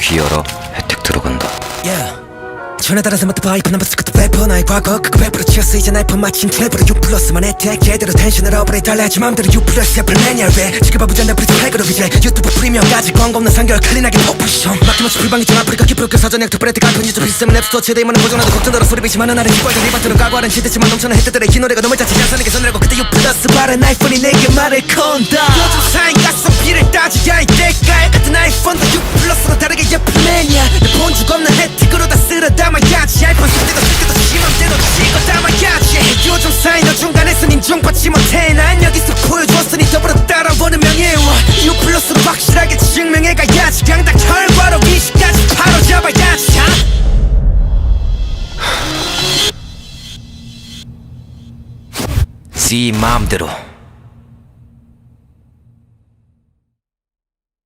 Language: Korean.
히어로 혜택 들어간다. Yeah. 전에 따라서 마트 바이프 넘버 스크트 래퍼 나의 과거. 그거 100% 치였어 이제 나의 폰 마침 트랩으로 U 플러스만 혜택. 제대로 텐션을 업그레이드 달라야지 맘대로 U 플러스 애플 매니아 왜 지금 바보잔데 프리트 패그로 이제. 유튜브 프리미엄까지 광고 없는 상결. 클린하게 포프쇼 막힘없이 불방이 좀 아프리카 기프로크 사전 액터 브레드 같은 유튜브 시스템 랩스토어 최대만은 고정나도 걱정들어 소리 비지만은 나를 기뻐하던 리바트로 각오하는 시대지만 넘쳐는 혜택들의 이 노래가 너무 자칫 야산에게 손이라고 그때 U 플러스 바른 아이폰이 내게 말을 건다 증명해가야지 강당 결과로 이 시까지 바로 잡아야지 C 마음대로